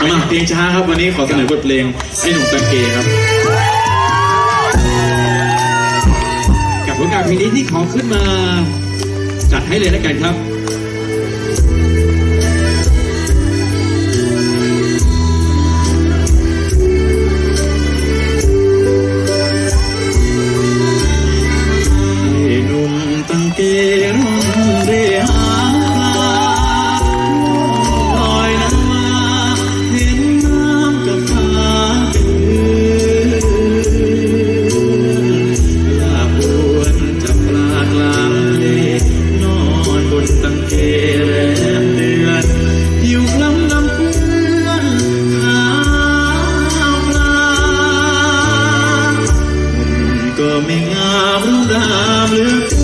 มาเพลงช้าครับวันนี้ขอเสนอบทเพลงให้หนุ่มตะเกครับ กับโอการเพลงนี้ที่ขอขึ้นมา จัดให้เลยแล้กันครับ call me la vida la vida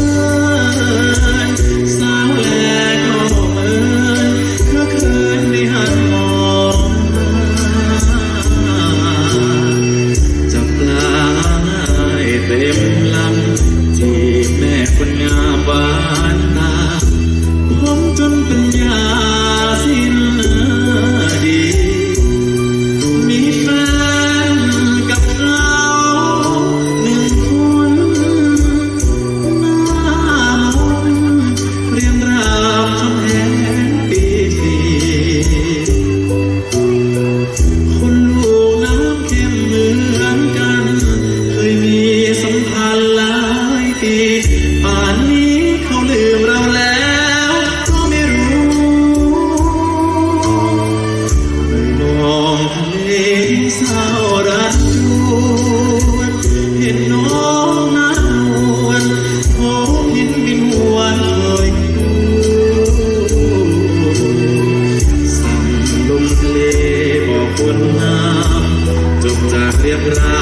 quebrar.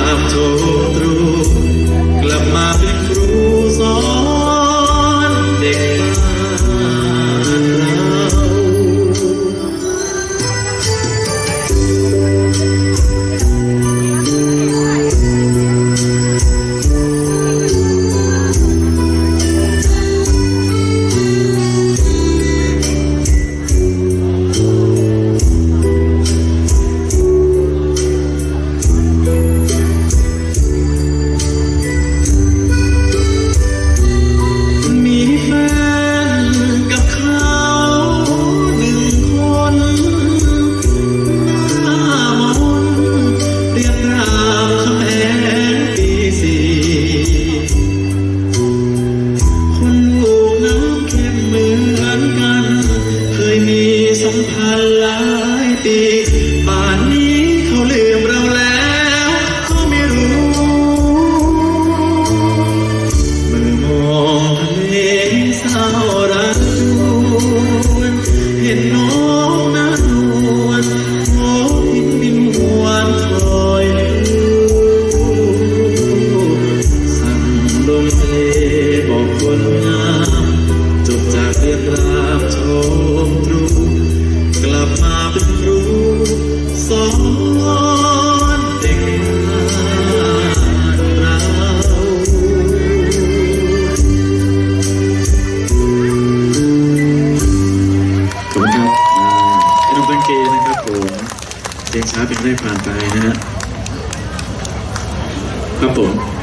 เลบอกคนงามจบจากเรียกรามชมตรูกลับมาเป็นรูสอนเด็กเราขอบคุณครับน้องตังเกนะครับผมเรียช้าเป็นได้ผ่านไปนะฮะครับผม